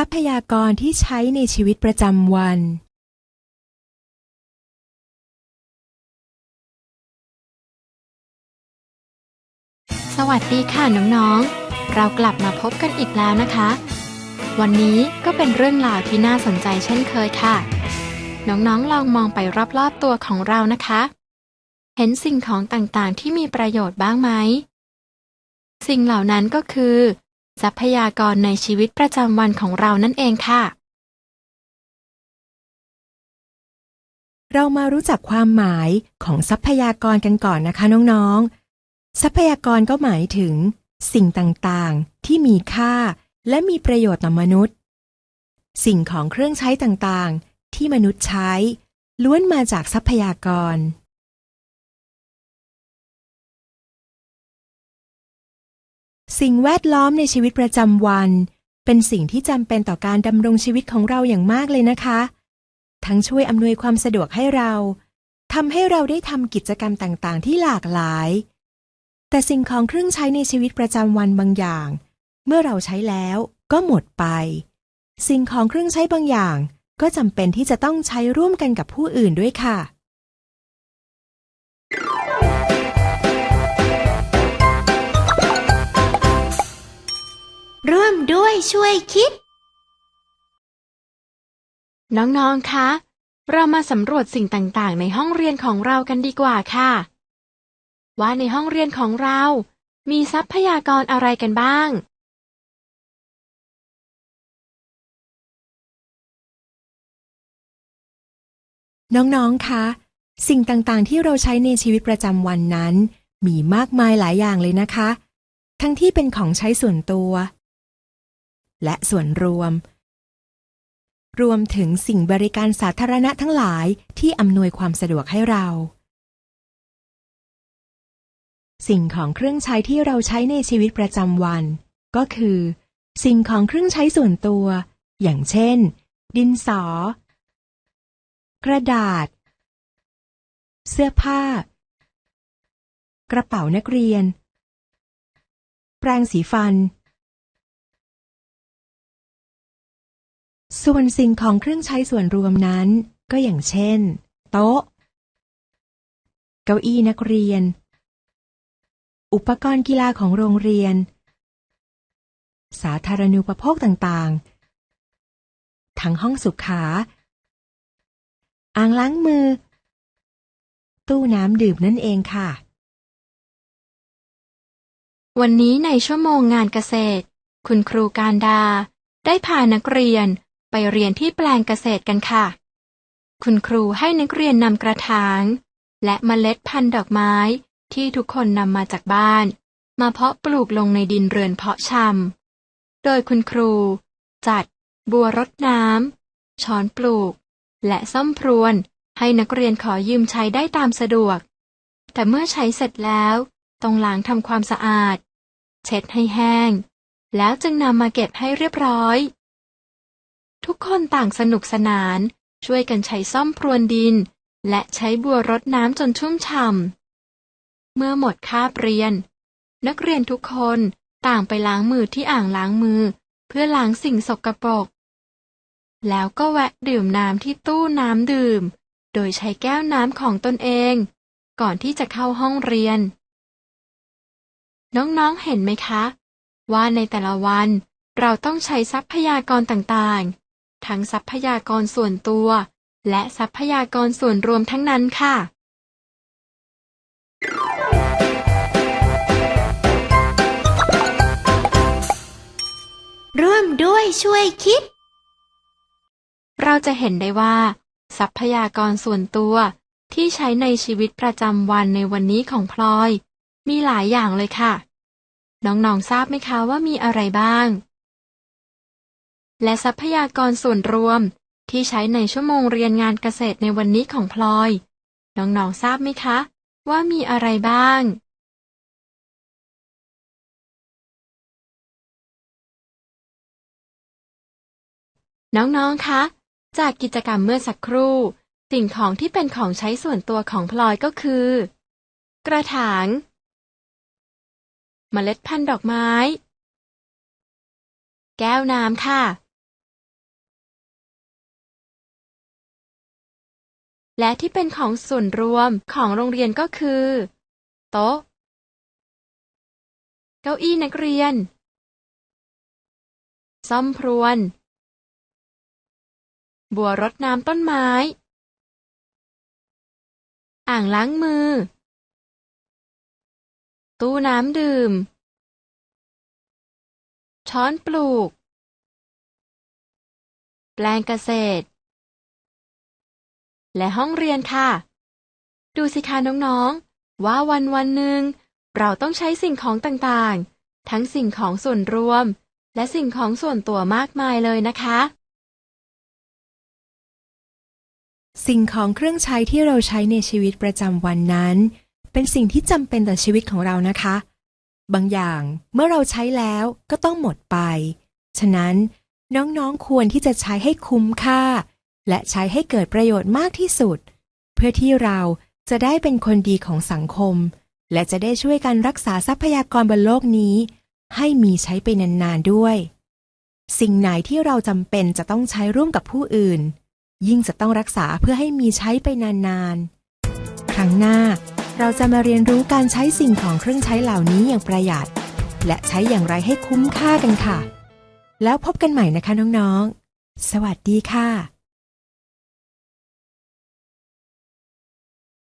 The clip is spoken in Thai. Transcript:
ทรัพยากรที่ใช้ในชีวิตประจำวัน สวัสดีค่ะน้องๆ เรากลับมาพบกันอีกแล้วนะคะ วันนี้ก็เป็นเรื่องราวที่น่าสนใจเช่นเคยค่ะ น้องๆ ลองมองไปรอบๆตัวของเรานะคะ เห็นสิ่งของต่างๆที่มีประโยชน์บ้างไหม สิ่งเหล่านั้นก็คือ ทรัพยากรในชีวิตประจำวันของเรานั่นเองค่ะ เรามารู้จักความหมายของทรัพยากรกันก่อนนะคะน้องๆ ทรัพยากรก็หมายถึง สิ่งต่างๆ ที่มีค่า และมีประโยชน์ต่อมนุษย์ สิ่งของเครื่องใช้ต่างๆ ที่มนุษย์ใช้ ล้วนมาจากทรัพยากร สิ่งแวดล้อมในชีวิตประจำวัน เป็นสิ่งที่จำเป็นต่อการดำรงชีวิตของเราอย่างมากเลยนะคะ ทั้งช่วยอำนวยความสะดวกให้เราทำให้เราได้ทำกิจกรรมต่างๆ ที่หลากหลาย แต่สิ่งของเครื่องใช้ในชีวิตประจำวันบางอย่าง เมื่อเราใช้แล้วก็หมดไป สิ่งของเครื่องใช้บางอย่าง ก็จำเป็นที่จะต้องใช้ร่วมกันกับผู้อื่นด้วยค่ะ ร่วมด้วยช่วยคิด น้องๆ คะ เรามาสำรวจสิ่งต่างๆ ในห้องเรียนของเรากันดีกว่าค่ะ ว่าในห้องเรียนของเรา มีทรัพยากรอะไรกันบ้าง น้องๆ คะ สิ่งต่างๆ ที่เราใช้ในชีวิตประจำวันนั้น มีมากมายหลายอย่างเลยนะคะ ทั้งที่เป็นของใช้ส่วนตัว และส่วนรวม รวมถึงสิ่งบริการสาธารณะทั้งหลายที่อำนวยความสะดวกให้เรา สิ่งของเครื่องใช้ที่เราใช้ในชีวิตประจำวัน ก็คือ สิ่งของเครื่องใช้ส่วนตัว อย่างเช่น ดินสอ กระดาษ เสื้อผ้า กระเป๋านักเรียน แปรงสีฟัน ส่วนสิ่งของเครื่องใช้ส่วนรวมนั้น ก็อย่างเช่น โต๊ะ เก้าอี้นักเรียน อุปกรณ์กีฬาของโรงเรียน สาธารณูปโภคต่างๆ ทั้งห้องสุขา อ่างล้างมือ ตู้น้ำดื่มนั่นเองค่ะ วันนี้ในชั่วโมงงานเกษตร คุณครูการดา ได้พานักเรียน เรียนที่แปลงเกษตรกันค่ะ คุณครูให้นักเรียนนำกระถาง และเมล็ดพันธุ์ดอกไม้ที่ทุกคนนำมาจากบ้าน มาเพาะปลูกลงในดินเรือนเพาะชำ โดยคุณครู จัด บัวรดน้ำ ช้อนปลูก และซ่อมพรวนให้นักเรียนขอยืมใช้ได้ตามสะดวก แต่เมื่อใช้เสร็จแล้ว ต้องล้างทำความสะอาด เช็ดให้แห้ง แล้วจึงนำมาเก็บให้เรียบร้อย ทุกคนต่างสนุกสนาน ช่วยกันใช้ซ่อมพรวนดิน และใช้บัวรดน้ำจนชุ่มฉ่ำ เมื่อหมดคาบเรียน นักเรียนทุกคนต่างไปล้างมือที่อ่างล้างมือ เพื่อล้างสิ่งสกปรก แล้วก็แวะดื่มน้ำที่ตู้น้ำดื่ม โดยใช้แก้วน้ำของตนเอง ก่อนที่จะเข้าห้องเรียน น้องๆเห็นไหมคะ ว่าในแต่ละวันเราต้องใช้ทรัพยากรต่างๆ ทั้งทรัพยากรส่วนตัว และทรัพยากรส่วนรวมทั้งนั้นค่ะ ร่วมด้วยช่วยคิด เราจะเห็นได้ว่า ทรัพยากรส่วนตัวที่ใช้ในชีวิตประจำวันในวันนี้ของพลอย มีหลายอย่างเลยค่ะ น้องๆทราบไหมคะว่ามีอะไรบ้าง และทรัพยากรส่วนรวม ที่ใช้ในชั่วโมงเรียนงานเกษตรในวันนี้ของพลอย น้องๆทราบไหมคะ ว่ามีอะไรบ้าง น้องๆคะ จากกิจกรรมเมื่อสักครู่ สิ่งของที่เป็นของใช้ส่วนตัวของพลอยก็คือ กระถาง เมล็ดพันธุ์ดอกไม้ แก้วน้ำค่ะ และที่เป็นของส่วนรวมของโรงเรียนก็คือ โต๊ะ เก้าอี้นักเรียน ซ่อมพรวน บัวรดน้ำต้นไม้ อ่างล้างมือ ตู้น้ำดื่ม ช้อนปลูก แปลงเกษตร และห้องเรียนค่ะ ดูสิคะน้องๆ ว่าวันวันหนึ่งเราต้องใช้สิ่งของต่างๆ ทั้งสิ่งของส่วนรวม และสิ่งของส่วนตัวมากมายเลยนะคะ สิ่งของเครื่องใช้ที่เราใช้ในชีวิตประจำวันนั้น เป็นสิ่งที่จำเป็นต่อชีวิตของเรานะคะ บางอย่างเมื่อเราใช้แล้วก็ต้องหมดไป ฉะนั้นน้องๆควรที่จะใช้ให้คุ้มค่า และใช้ให้เกิดประโยชน์มากที่สุด เพื่อที่เราจะได้เป็นคนดีของสังคม และจะได้ช่วยกันรักษาทรัพยากรบนโลกนี้ ให้มีใช้ไปนานๆด้วย สิ่งไหนที่เราจำเป็นจะต้องใช้ร่วมกับผู้อื่น ยิ่งจะต้องรักษาเพื่อให้มีใช้ไปนานๆ ครั้งหน้าเราจะมาเรียนรู้การใช้สิ่งของเครื่องใช้เหล่านี้อย่างประหยัด และใช้อย่างไรให้คุ้มค่ากันค่ะ แล้วพบกันใหม่นะคะน้องๆ สวัสดีค่ะ